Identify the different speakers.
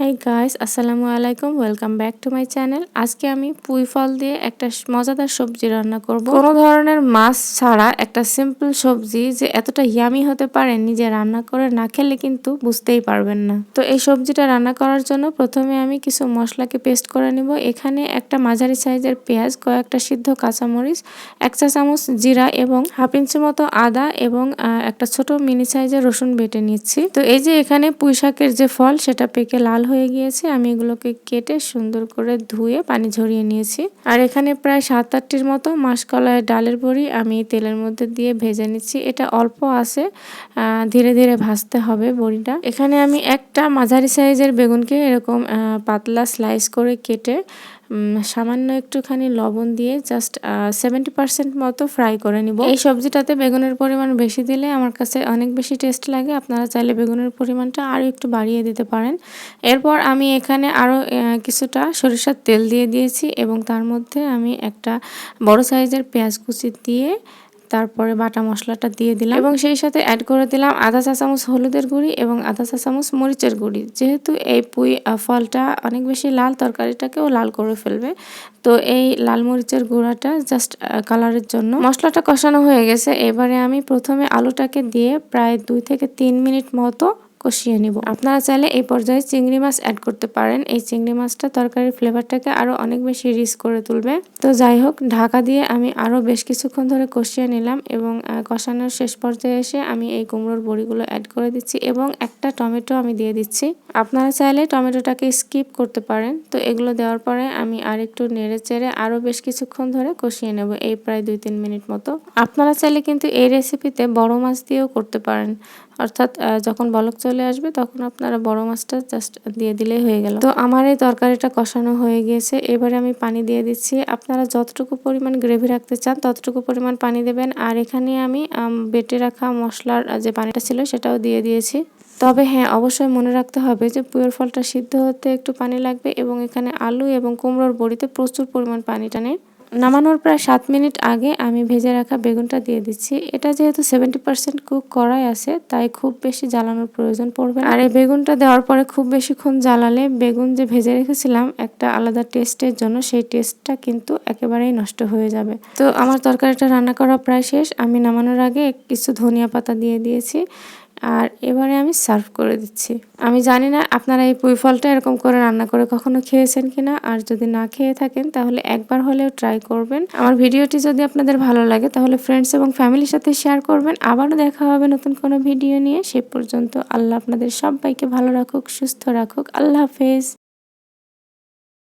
Speaker 1: High guys আসসালামু আলাইকুম welcome back to my channel আজকে আমি পুঁই ফল দিয়ে একটা মজাদার সবজি রান্না করব। কোনো ধরনের মাছ ছাড়া একটা সিম্পল সবজি যে এতটা ইয়ামি হতে পারে নিজে রান্না করে না খেলে কিন্তু বুঝতেই পারবেন না। তো এই সবজিটা রান্না করার জন্য প্রথমে আমি কিছু মশলাকে পেস্ট করে নিব। এখানে একটা মাঝারি সাইজের পেঁয়াজ, কয়েকটা সিদ্ধ কাঁচামরিচ, এক চা চামচ জিরা এবং হাফ ইঞ্চি মতো আদা এবং একটা ছোট মিনি সাইজের রসুন বেটে নিচ্ছি। তো এই যে এখানে পুঁই শাকের যে ফল সেটা পেকে লাল হয়ে গিয়েছে। আমি এগুলোকে কেটে সুন্দর করে ধুয়ে পানি ঝরিয়ে নিয়েছি। আর এখানে প্রায় সাত আটটির মতো মাসকলায় ডালের বড়ি আমি তেলের মধ্যে দিয়ে ভেজে নিচ্ছি। এটা অল্প আছে ধীরে ধীরে ভাজতে হবে বড়িটা। এখানে আমি একটা মাঝারি সাইজের বেগুনকে এরকম পাতলা স্লাইস করে কেটে সামান্য একটুখানি লবণ দিয়ে জাস্ট সেভেন্টি পার্সেন্ট মতো ফ্রাই করে নিব। এই সবজিটাতে বেগুনের পরিমাণ বেশি দিলে আমার কাছে অনেক বেশি টেস্ট লাগে। আপনারা চাইলে বেগুনের পরিমাণটা আরও একটু বাড়িয়ে দিতে পারেন। এরপর আমি এখানে আরও কিছুটা সরিষার তেল দিয়ে দিয়েছি এবং তার মধ্যে আমি একটা বড় সাইজের পেঁয়াজ কুচি দিয়ে তারপরে বাটা মশলাটা দিয়ে দিলাম। এবং সেই সাথে অ্যাড করে দিলাম আধা চা চামচ হলুদের গুঁড়ি এবং আধা চা চামচ মরিচের গুঁড়ি। যেহেতু এই পুঁই ফলটা অনেক বেশি লাল, তরকারিটাকেও লাল করে ফেলবে। তো এই লাল মরিচের গুঁড়াটা জাস্ট কালারের জন্য। মশলাটা কষানো হয়ে গেছে। এবারে আমি প্রথমে আলুটাকে দিয়ে প্রায় দুই থেকে তিন মিনিট মতো কষিয়ে নিব। আপনারা চাইলে এই পর্যায়ে চিংড়ি মাছ অ্যাড করতে পারেন। এই চিংড়ি মাছটা তরকারির ফ্লেভারটাকে আরও অনেক বেশি রিচ করে তুলবে। তো যাই হোক, ঢাকা দিয়ে আমি আরও বেশ কিছুক্ষণ ধরে কষিয়ে নিলাম এবং কষানোর শেষ পর্যায়ে এসে আমি এই কুমড়োর বড়িগুলো অ্যাড করে দিচ্ছি এবং একটা টমেটো আমি দিয়ে দিচ্ছি। আপনারা চাইলে টমেটোটাকে স্কিপ করতে পারেন। তো এগুলো দেওয়ার পরে আমি আর একটু নেড়ে চেড়ে আরও বেশ কিছুক্ষণ ধরে কষিয়ে নেব এই প্রায় দুই তিন মিনিট মতো। আপনারা চাইলে কিন্তু এই রেসিপিতে বড় মাছ দিয়েও করতে পারেন। অর্থাৎ যখন বলক চলে আসবে, তখন আপনারা বড় মাছটা জাস্ট দিয়ে দিলেই হয়ে গেল। তো আমার এই তরকারিটা কষানো হয়ে গিয়েছে। এবারে আমি পানি দিয়ে দিচ্ছি। আপনারা যতটুকু পরিমাণ গ্রেভি রাখতে চান, ততটুকু পরিমাণ পানি দেবেন। আর এখানে আমি বেটে রাখা মশলার যে পানিটা ছিল, সেটাও দিয়ে দিয়েছি। তবে হ্যাঁ অবশ্যই মনে রাখতে হবে যে, পুয়ের ফলটা সিদ্ধ হতে একটু পানি লাগবে এবং এখানে আলু এবং কুমড়োর বড়িতে প্রচুর পরিমাণ পানি টানে নামানোর প্রায় সাত মিনিট আগে আমি ভেজে রাখা বেগুনটা দিয়ে দিচ্ছি। এটা যেহেতু সেভেন্টি পার্সেন্ট কুক করাই আছে, তাই খুব বেশি জ্বালানোর প্রয়োজন পড়বে আর এই বেগুনটা দেওয়ার পরে খুব বেশিক্ষণ জ্বালালে বেগুন যে ভেজে রেখেছিলাম, একটা আলাদা টেস্টের জন্য সেই টেস্টটা কিন্তু একেবারেই নষ্ট হয়ে যাবে। তো আমার তরকারিটা রান্না করা প্রায় শেষ। আমি নামানোর আগে কিছু ধনিয়া পাতা দিয়ে দিয়েছি। আর এবারে আমি সার্ভ করে দিচ্ছি। আমি জানি না আপনারা এই পুঁই ফলটা এরকম করে রান্না করে কখনো খেয়েছেন কিনা, আর যদি না খেয়ে থাকেন তাহলে একবার হলেও ট্রাই করবেন। আমার ভিডিওটি যদি আপনাদের ভালো লাগে তাহলে ফ্রেন্ডস এবং ফ্যামিলির সাথে শেয়ার করবেন। আবারও দেখা হবে নতুন কোনো ভিডিও নিয়ে। সে পর্যন্ত আল্লাহ আপনাদের সবাইকে ভালো রাখুক, সুস্থ রাখুক। আল্লাহ হাফেজ।